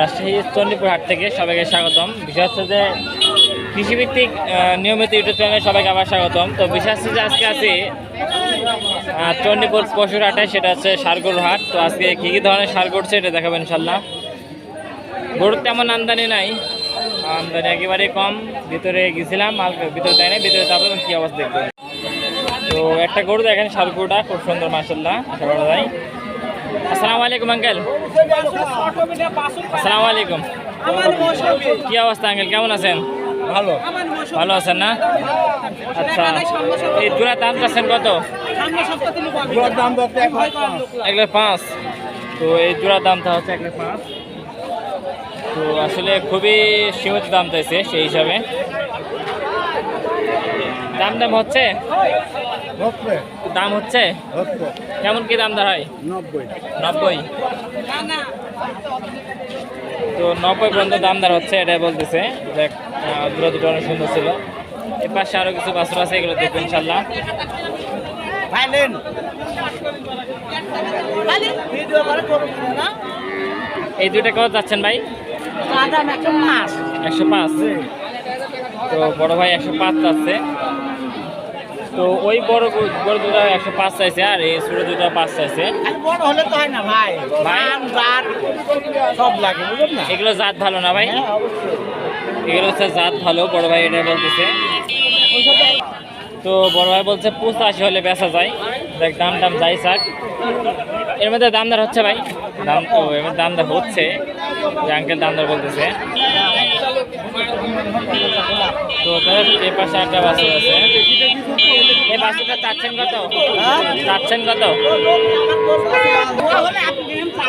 রাজশাহী চণ্ডীপুর হাট থেকে সবাইকে স্বাগতম। বিষয় হচ্ছে যে কৃষিভিত্তিক নিয়মিত ইউটিউব চ্যানেলে সবাইকে আবার স্বাগতম। তো হচ্ছে যে আজকে আছি আহ, চণ্ডীপুর পশুর হাটে সেটা হচ্ছে সারগরুর হাট। তো আজকে কী কী ধরনের সার করছে এটা দেখাবেন ইনশাল্লাহ গরুর তেমন আমদানি নাই আমদানি একেবারে কম। ভিতরে গেছিলাম ভিতরে তাই না ভিতরে যাব কী অবস্থা দেখবেন তো একটা গরু দেখেন সার গরুটা খুব সুন্দর মাসাল্লাহ আশা করা যায়। আসসালামু আলাইকুম আঙ্কেল। আসসালামু আলাইকুম। কি অবস্থা আঙ্কেল? কেমন আছেন? ভালো। ভালো আছেন না? আচ্ছা এই জোড়া দাম চাচ্ছেন কত? এক লাখ পাঁচ। তো এই জোড়ার দামটা হচ্ছে এক লাখ পাঁচ। তো আসলে খুবই সীমিত দাম চাইছে সেই হিসাবে। দাম দাম হচ্ছে? দাম হচ্ছে? কেমন কি দাম দর হয় নব্বই। নব্বই। তো নব্বই পর্যন্ত দাম দর হচ্ছে এটাই বলতেছে। দেখ আহ, দুটো দুটো অনেক সুন্দর ছিল। এর পাশে আরও কিছু বাছুর আছে এগুলো দেখবেন ইনশাল্লাহ এই দুইটা কত যাচ্ছেন ভাই? একশো পাঁচ। তো বড় ভাই একশো পাঁচ চাচ্ছে তো ওই বড় বড় দুটো একশো পাঁচ চাইছে আর এই ছোটো দুটো পাঁচ চাইছে। বড় হলে তো হয় না ভাই। দাম জাত সব লাগে বুঝলেন না? এগুলো জাত ভালো না ভাই? হ্যাঁ এগুলো হচ্ছে জাত ভালো বড় ভাই এটা বলতেছে। তো বড় ভাই বলছে পঁচাশি হলে বেচা যায়। দেখ দাম দাম যাই স্যার এর মধ্যে দাম দর হচ্ছে ভাই? দাম তো এর মধ্যে দাম দর হচ্ছে। যে আঙ্কেল দাম দর বলতেছে। তো তাহলে এই পাশে একটা বাছুর আছে। এই চাচ্ছেন কত? চাচ্ছেন কত?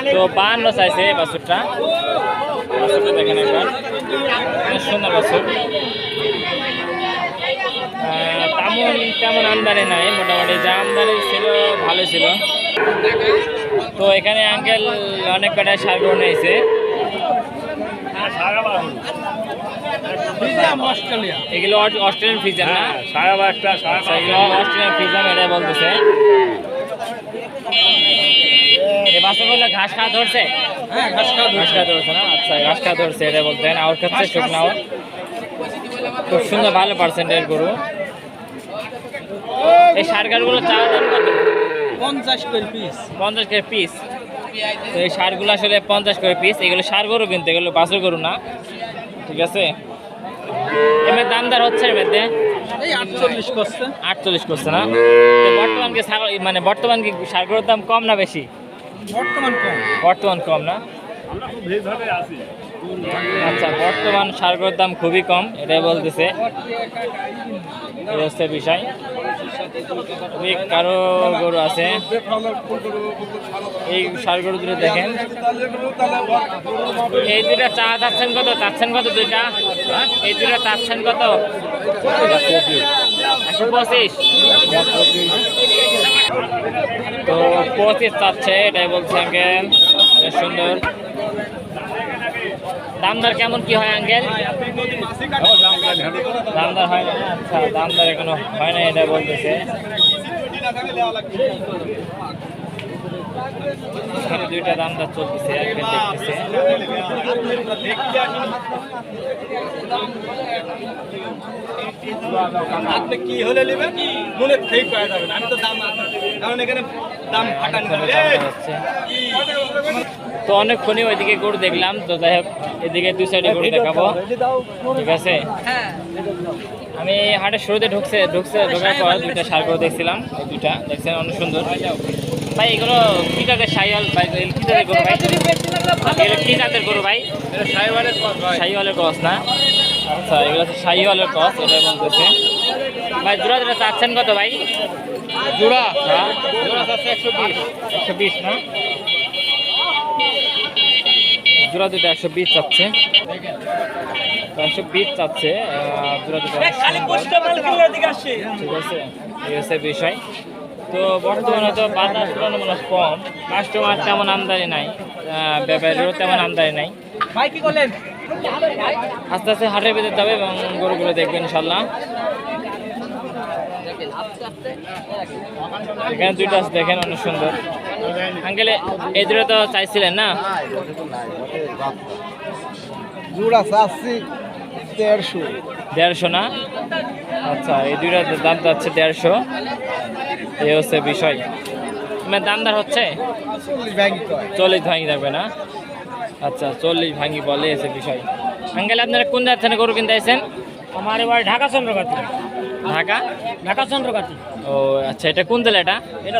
তো বান্ন চাইছে এই বাছুরটা। বাছুরটা দেখেন একবার। সুন্দর আহ, তেমন তেমন আমদানি নাই মোটামুটি যা আমদানি ছিল ভালো ছিল। তো এখানে আঙ্কেল অনেক কটা সার গরু নিয়েছে অস্ট্রেলিয়া এগুলো অস্ট্রেলিয়ান ফিজার না? একটা আচ্ছা, এগুলো অস্ট্রেলিয়ান এটা বলতেছে। বাচ্চাগুলো ঘাস খাওয়া ধরছে? হ্যাঁ ঘাস খাওয়া ঘাস খাওয়া ধরছে না? আচ্ছা ঘাস খাওয়া ধরছে এটা বলতেন। আউট খাচ্ছে শুকনো আউট খুব সুন্দর ভালো পার্সেন্টের গরু। এই সার গাড়গুলো চা দাম কত? পঞ্চাশ করে পিস পঞ্চাশ করে পিস তো এই সারগুলো আসলে পঞ্চাশ করে পিস এগুলো সার গরু কিন্তু এগুলো বাছুর গরু না। ঠিক আছে? এমনি দাম দর হচ্ছে এর মধ্যে? আটচল্লিশ করছে। না? বর্তমান কি মানে বর্তমান কি সার গরুর দাম কম না বেশি? বর্তমান কম। বর্তমান কম না? আচ্ছা বর্তমান সার গরুর দাম খুবই কম এটাই বলতেছে। বিষয়। খুবই কারও গরু আছে। এই সার গরু দুটো দেখেন। এই দুটা চা চাচ্ছেন কত? চাচ্ছেন কত দুইটা? হ্যাঁ? এই দুটা চাচ্ছেন কত? একশো পঁচিশ। তো পঁচিশ চাচ্ছে, এটাই বলছে সুন্দর। দামদার কেমন কি হয়, আঙ্কেল? দামদার হয় না? আচ্ছা দামদার এখনও হয় না এটা বলতেছে। এখানে দুইটা দামদার চলতেছে আপনি কি হলে নেবেন? মনে ঠিক পাওয়া যাবে আমি তো দাম কারণ এখানে তো অনেকক্ষণই ওইদিকে গরু দেখলাম। তো যাই হোক এদিকে দুই সাইডে গরু দেখাবো। ঠিক আছে? আমি হাটের শুরুতে ঢুকছে ঢুকছে ঢোকার পর দুইটা সার গরু দেখছিলাম দুইটা। দেখছেন অনেক সুন্দর। ভাই এগুলো কি জাতের সাইয়াল ভাই কি জাতের গরু ভাই? এগুলো কি জাতের গরু ভাই? শাহিওয়ালের ক্রস না? আচ্ছা এগুলো হচ্ছে শাহিওয়ালের ক্রস এটা বলতেছে। ভাই জোড়া জোড়া চাচ্ছেন কত ভাই? জোড়া হ্যাঁ? জোড়া চাচ্ছে একশো বিশ একশো বিশ না? জোড়া দুটো একশো বিশ চাচ্ছে। একশো বিশ চাচ্ছে জোড়া দুটো ঠিক আছে? এই হচ্ছে বিষয়। তো বর্তমানে তো বাজার তুলনামূলক কম কাস্টমার তেমন আমদানি নাই ব্যাপারীরও তেমন আমদানি নাই। ভাই কি করলেন? আস্তে আস্তে হাটের ভিতরে যাবে এবং গরুগুলো দেখবেন ইনশাল্লাহ। এখানে দুইটা আছে দেখেন অনেক সুন্দর। আঙ্কেলে এই দুটো তো চাইছিলেন না? জোড়া চাচ্ছি দেড়শো। দেড়শো না? আচ্ছা এই দুইটার দাম যাচ্ছে দেড়শো। এই হচ্ছে বিষয়। মানে দাম দর হচ্ছে? চল্লিশ ভাঙি থাকবে না? আচ্ছা চল্লিশ ভাঙি বলে এসে বিষয়। আঙ্কেল আপনারা কোন যাচ্ছেন গরু কিনতে আসছেন আমার এবার ঢাকা চন্দ্রকাতি ঢাকা? ঢাকা চন্দ্রকাতি। ও আচ্ছা এটা কোন জেলা এটা? এটা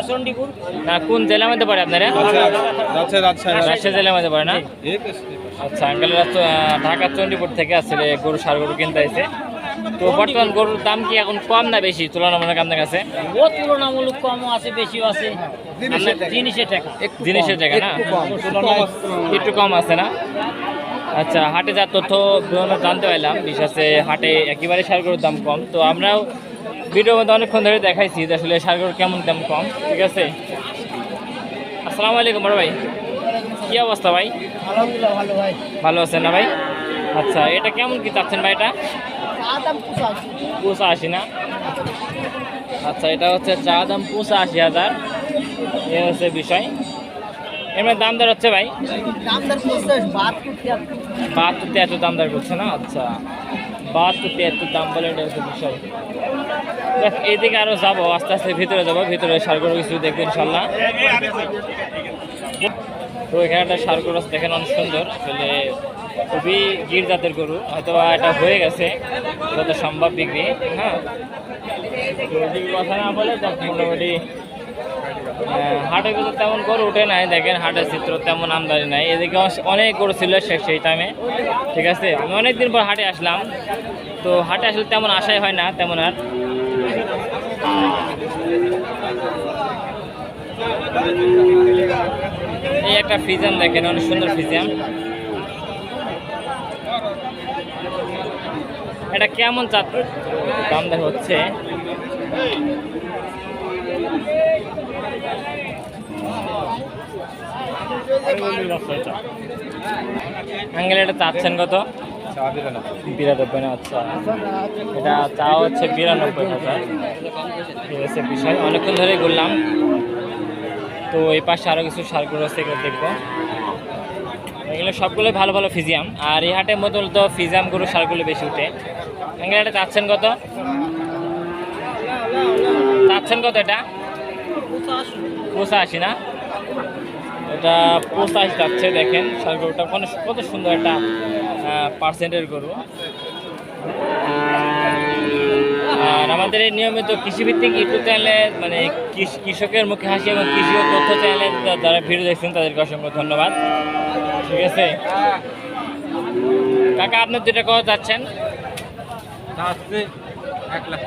না কোন জেলার মধ্যে পড়ে আপনারা? রাজশাহী জেলার মধ্যে পড়ে না? আচ্ছা আঙ্কেলরা ঢাকা চণ্ডীপুর থেকে আসলে গরু সার গরু কিনতে আসে তো বর্তমান গরুর দাম কি এখন কম না বেশি তুলনামূলক আপনার কাছে? ও তুলনামূলক কমও আছে বেশিও আছে। জিনিসের টাকা। জিনিসের টাকা না? একটু কম আছে না? আচ্ছা হাটে যা তথ্য জানতে পারলাম। বিশেষে হাটে একেবারে সার গরুর দাম কম। তো আমরাও ভিডিওর মধ্যে অনেকক্ষণ ধরে দেখাইছি যে আসলে সার গরুর কেমন দাম কম। ঠিক আছে? আসসালামু আলাইকুম বড় ভাই। কী অবস্থা ভাই? আলহামদুলিল্লাহ ভালো ভাই। ভালো আছেন না ভাই? আচ্ছা এটা কেমন কি চাচ্ছেন ভাই এটা? পঁচা আশি না? আচ্ছা এটা হচ্ছে চা দাম পঁচা আশি হাজার। এ হচ্ছে বিষয়। এমনি দাম দর হচ্ছে ভাই? বাহাত্তর তিয়াত্তর। তিয়াত্তর দাম দর করছে না? আচ্ছা। বাহাত্তর তিয়াত্তর দাম বলে এটা হচ্ছে বিষয়। দেখ এইদিকে আরও যাব আস্তে আস্তে ভিতরে যাব ভিতরে সারগর কিছু দেখব ইনশাল্লাহ। তো এখানে সারগর আছে দেখেন অনেক সুন্দর। আসলে খুবই গির জাতের গরু হয়তো এটা হয়ে গেছে যত সম্ভব বিক্রি হ্যাঁ? কথা না বলে মোটামুটি হাটে কিন্তু তেমন গরু উঠে নাই, দেখেন হাটের চিত্র তেমন আমদানি নাই। এদিকে অনেক গরু ছিল সেই টাইমে ঠিক আছে? আমি অনেক দিন পর হাটে আসলাম, তো হাটে আসলে তেমন আশাই হয় না, তেমন আর। এই একটা ফিজাম দেখেন, অনেক সুন্দর ফিজাম এটা কেমন চাপ দাম দেখ হচ্ছে। আঙ্গেল এটা চাচ্ছেন কত? বিরানব্বই না আচ্ছা। এটা চাওয়া হচ্ছে বিরানব্বই হাজার। ঠিক আছে বিষয় অনেকক্ষণ ধরে ঘুরলাম। তো এই পাশে আরও কিছু সারগুলো আছে, এগুলো দেখব। এগুলো সবগুলোই ভালো ভালো ফিজিয়াম। আর এই হাটের মধ্যে তো ফিজিয়ামগুলো সারগুলো বেশি উঠে। আঙ্গেল এটা চাচ্ছেন কত? চাচ্ছেন কত এটা? পঁচাশি না। এটা পঁচাশি যাচ্ছে দেখেন সার গরুটা কত কত সুন্দর একটা পার্সেন্টের গরু। আর আমাদের এই নিয়মিত কৃষিভিত্তিক ইউটিউব চ্যানেলে মানে কৃষকের মুখে হাসি এবং কৃষি ও তথ্য চ্যানেলে যারা ভিডিও দেখছেন তাদেরকে অসংখ্য ধন্যবাদ। ঠিক আছে? কাকা আপনার দুইটা কথা লাখ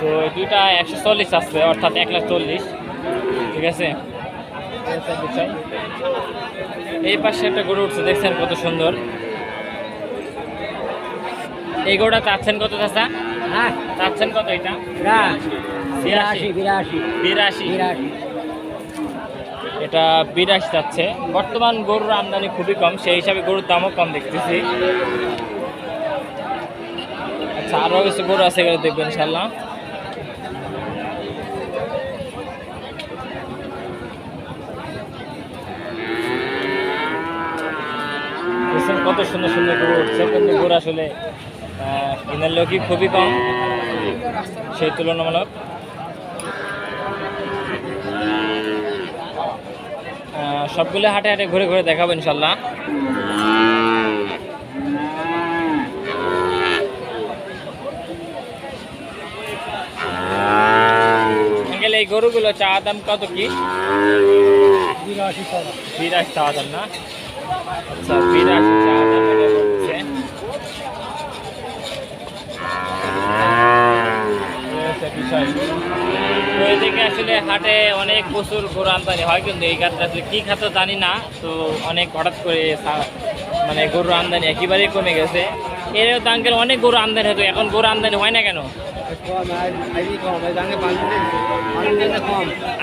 তো দুইটা একশো চল্লিশ আসছে অর্থাৎ এক লাখ চল্লিশ। আছে এই পাশে একটা গরু উঠছে দেখছেন কত সুন্দর। এই গরুটা চাচ্ছেন কত চাচা? হ্যাঁ। চাচ্ছেন কত এটা? বিরাশি। বিরাশি। বিরাশি বিরাশি। এটা বিরাশি যাচ্ছে বর্তমান গরুর আমদানি খুবই কম সেই হিসাবে গরুর দামও কম দেখতেছি। আচ্ছা আরও কিছু গরু আছে এগুলো দেখব ইনশাল্লাহ কত সুন্দর সুন্দর গরু উঠছে কিন্তু গরু আসলে কেনার লোকই খুবই কম, সেই তুলনামূলক। সবগুলো হাটে হাটে ঘুরে ঘুরে দেখাবো ইনশাল্লাহ। এই গরুগুলো চা দাম কত কি? বিরাশি টাকা দাম না? হাটে অনেক প্রচুর গরু আমদানি হয় কিন্তু এই খাতে আসলে কী খাত জানি না তো অনেক হঠাৎ করে মানে গরুর আমদানি একেবারেই কমে গেছে এরও তো আঙ্কেল অনেক গরু আমদানি হতো এখন গরু আমদানি হয় না কেন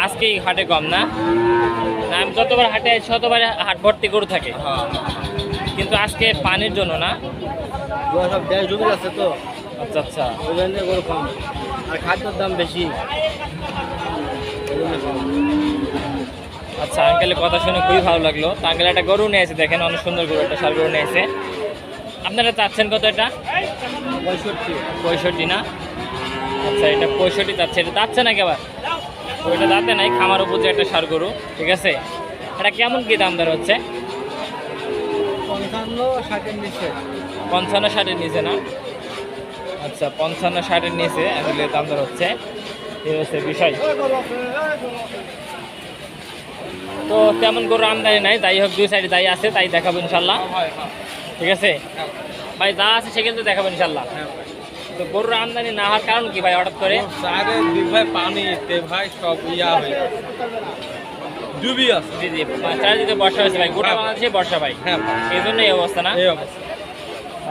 আজকে হাটে কম না, আমি যতবার হাটে আছি, শতবার হাট ভর্তি গরু থাকে। কিন্তু আজকে পানির জন্য না। সব দেশ ডুবে যাচ্ছে তো। আচ্ছা আচ্ছা। ওই জন্য আর খাদ্যর দাম বেশি। আচ্ছা আঙ্কেলের কথা শুনে খুবই ভালো লাগল। তো আঙ্কেল একটা গরু নিয়েছে দেখেন অনেক সুন্দর গরু একটা সার গরু নিয়েছে আপনারা চাচ্ছেন কত এটা? পঁয়ষট্টি। পঁয়ষট্টি না? আচ্ছা এটা পঁয়ষট্টি চাচ্ছে। এটা যাচ্ছে না কেবার ওইটা দাঁতে নাই খামার উপর যে একটা সার গরু ঠিক আছে? এটা কেমন কি দাম দর হচ্ছে? পঞ্চান্ন ষাটের নিচে। পঞ্চান্ন ষাটের নিচে না? আচ্ছা পঞ্চান্ন ষাটের নিচে আসলে দাম দর হচ্ছে। এই হচ্ছে বিষয়। তো তেমন গরু আমদানি নাই যাই হোক দুই সাইডে যাই আছে তাই দেখাবো ইনশাল্লাহ। ঠিক আছে? ভাই যা আছে সেখানে তো দেখাবো ইনশাল্লাহ। তো গরুর আমদানি না হওয়ার কারণ কি ভাই হঠাৎ করে? সারে ভাই পানি ভাই সব ইয়া হয়ে ডুবি আছে জি জি তারা যদি বর্ষা হয়েছে ভাই গোটা হ্যাঁ। বাংলাদেশে বর্ষা ভাই। হ্যাঁ এই জন্য এই অবস্থা না? এই অবস্থা।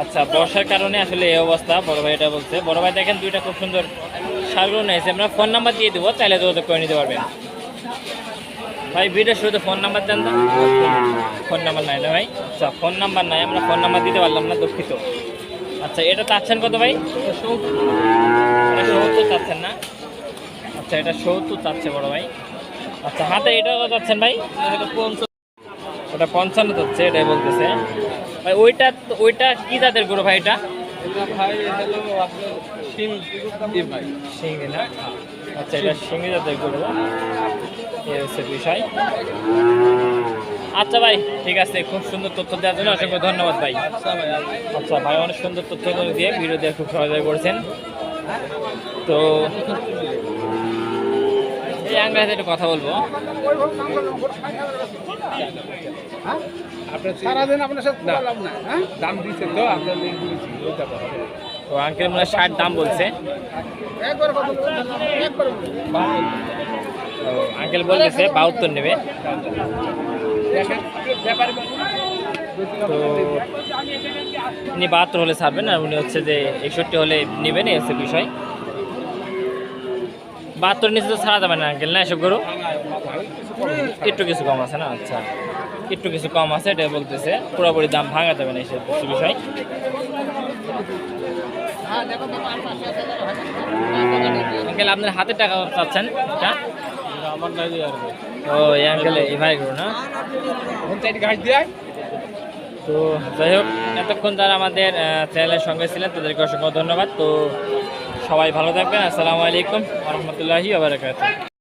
আচ্ছা বর্ষার কারণে আসলে এই অবস্থা বড় ভাই এটা বলছে। বড় ভাই দেখেন দুইটা খুব সুন্দর সারগুলো নিয়েছে আমরা ফোন নাম্বার দিয়ে দেবো চাইলে যোগাযোগ করে নিতে পারবেন। ভাই ভিডিও শুরুতে ফোন নাম্বার দেন ফোন নাম্বার নাই না ভাই? আচ্ছা ফোন নাম্বার নাই আমরা ফোন নাম্বার দিতে পারলাম না দুঃখিত। আচ্ছা এটা চাচ্ছেন কত ভাই? এটা সত্তর চাচ্ছেন না? আচ্ছা এটা সত্তর চাচ্ছে বড় ভাই। আচ্ছা হাতে এটা কত চাচ্ছেন ভাই? ওটা পঞ্চান্ন চাচ্ছে এটাই বলতেছে। ভাই ওইটা ওইটা কি জাতের গরু ভাই এটা? আচ্ছা এটা শিঙ্গি জাতের গরু। এই হচ্ছে বিষয়। আচ্ছা ভাই ঠিক আছে খুব সুন্দর তথ্য দেওয়ার জন্য অসংখ্য ধন্যবাদ ভাই। আচ্ছা ভাই অনেক সুন্দর তথ্য দিয়ে ভিডিও দিয়ে খুব সহযোগিতা করছেন। তো এই একটু কথা বলব। সারাদিন আপনার সাথে বললাম না হ্যাঁ? দাম দিচ্ছে তো আপনার তো আঙ্কেল মনে ষাট দাম বলছে। আঙ্কেল বলতেছে বাহাত্তর নেবে। তো উনি বাহাত্তর হলে ছাড়বেন আর উনি হচ্ছে যে একষট্টি হলে নেবেন, এই হচ্ছে বিষয়। বাহাত্তর নিচে তো ছাড়া যাবে না, আঙ্কেল, না এসব গরু? একটু কিছু কম আছে না? আচ্ছা একটু কিছু কম আছে এটা বলতেছে। পুরোপুরি দাম ভাঙা যাবে না এসব বিষয়। আঙ্কেল, আপনার হাতে টাকা চাচ্ছেন, এটা? ও এই আঙ্কেল এই ভাই না? দিয়ে তো যাই হোক এতক্ষণ যারা আমাদের চ্যানেলের সঙ্গে ছিলেন তাদেরকে অসংখ্য ধন্যবাদ। তো সবাই ভালো থাকবেন। আসসালামু আলাইকুম রহমতুল্লাহি আবরাকাত